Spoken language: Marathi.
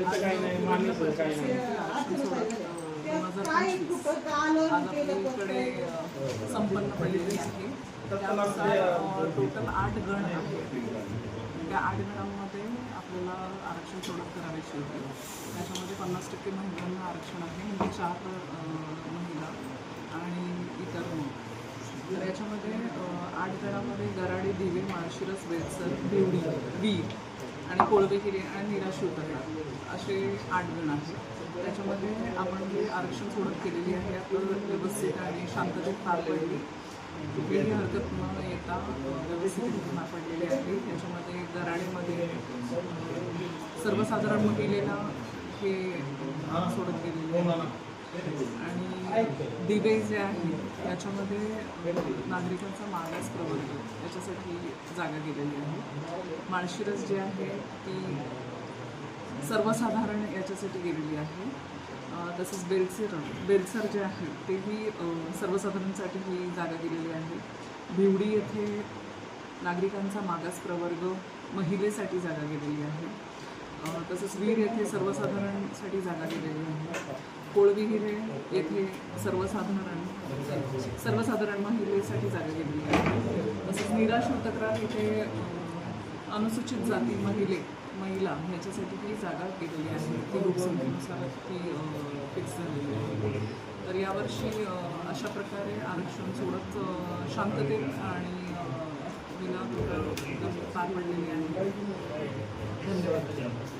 त्यांचं काही नाही मान्यचं काही नाही. संपन्न पडलेली आहे. त्यानुसार टोटल आठ गण आहेत. त्या आठ गणांमध्ये आपल्याला आरक्षण सोडत करायची होती त्याच्यामध्ये पन्नास टक्के महिलांना आरक्षण आहे म्हणजे चार महिला आणि इतर तर याच्यामध्ये आठ गणामध्ये गराडे दिवे माळशिरस वेलसर बिवडी वीर. आणि कोळवे किरे आणि निराशी उतरणार असे आठ जण आहेत. त्याच्यामध्ये आपण जे आरक्षण सोडत केलेली आहे आपलं व्यवस्थित आणि शांततेत पार पडली. कुठलीही हरकत न येता व्यवस्थित पार पडलेली आहे. त्याच्यामध्ये गराडेमध्ये सर्वसाधारण महिलेला हे सोडत गेलेले आहे. आणि दिवे जे आहे याच्यामध्ये नागरिकांचा मागास प्रवर्ग याच्यासाठी जागा गेलेली आहे. माळशिरस जे आहे ती सर्वसाधारण याच्यासाठी गेलेली आहे. तसंच बेलसर बेलसर जे आहे तेही सर्वसाधारणसाठी ही जागा गेलेली आहे. भिवडी येथे नागरिकांचा मागास प्रवर्ग महिलेसाठी जागा गेलेली आहे. तसंच वीर येथे सर्वसाधारणसाठी जागा गेलेली आहे. कोळविहिरे येथे सर्वसाधारण सर्वसाधारण महिलेसाठी जागा केलेली आहे. तसंच निराश तक्रार इथे अनुसूचित जाती महिले महिला ह्याच्यासाठी ती जागा केलेली आहे. ती लोकसंख्येनुसार ती फिक्स झालेली आहे. तर यावर्षी अशा प्रकारे आरक्षण सोडत शांततेत आणि अं, विना एकदम पार पडलेली आहे. धन्यवाद.